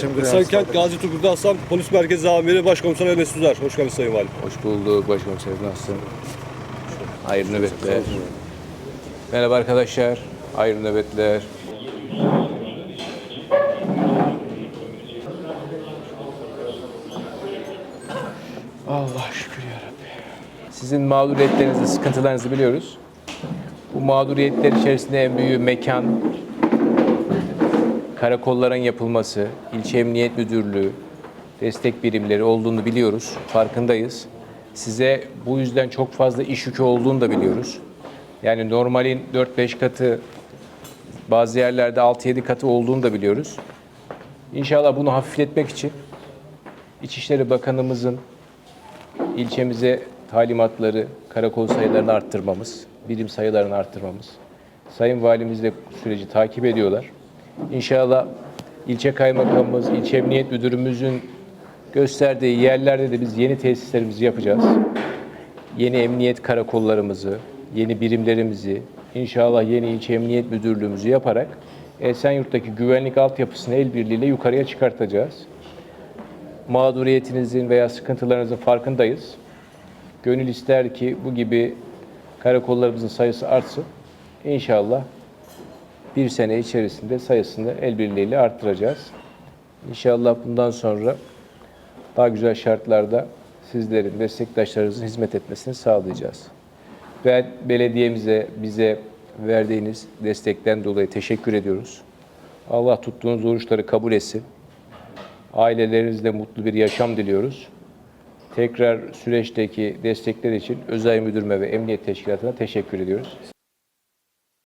Teşekkür Esenkent Gazi Turgut Aslan Polis Merkezi Amiri Başkomiser Mesut Üzer. Hoş geldiniz Sayın Valim. Hoş bulduk başkomiserim. Nasılsın? Hayırlı nöbetler. Merhaba arkadaşlar. Hayırlı nöbetler. Allah şükür ya Rabbi. Sizin mağduriyetlerinizi, sıkıntılarınızı biliyoruz. Bu mağduriyetler içerisinde en büyüğü mekan, karakolların yapılması, ilçe emniyet müdürlüğü, destek birimleri olduğunu biliyoruz, farkındayız. Size bu yüzden çok fazla iş yükü olduğunu da biliyoruz. Yani normalin 4-5 katı, bazı yerlerde 6-7 katı olduğunu da biliyoruz. İnşallah bunu hafifletmek için İçişleri Bakanımızın ilçemize talimatları, karakol sayılarını arttırmamız, birim sayılarını arttırmamız. Sayın Valimiz de süreci takip ediyorlar. İnşallah ilçe kaymakamımız, ilçe emniyet müdürümüzün gösterdiği yerlerde de biz yeni tesislerimizi yapacağız. Yeni emniyet karakollarımızı, yeni birimlerimizi, inşallah yeni ilçe emniyet müdürlüğümüzü yaparak Esenyurt'taki güvenlik altyapısını el birliğiyle yukarıya çıkartacağız. Mağduriyetinizin veya sıkıntılarınızın farkındayız. Gönül ister ki bu gibi karakollarımızın sayısı artsın. İnşallah bir sene içerisinde sayısını el birliğiyle arttıracağız. İnşallah bundan sonra daha güzel şartlarda sizlerin, meslektaşlarınızın hizmet etmesini sağlayacağız. Ben belediyemize, bize verdiğiniz destekten dolayı teşekkür ediyoruz. Allah tuttuğunuz oruçları kabul etsin. Ailelerinizle mutlu bir yaşam diliyoruz. Tekrar süreçteki destekler için Özel Müdürme ve Emniyet Teşkilatı'na teşekkür ediyoruz.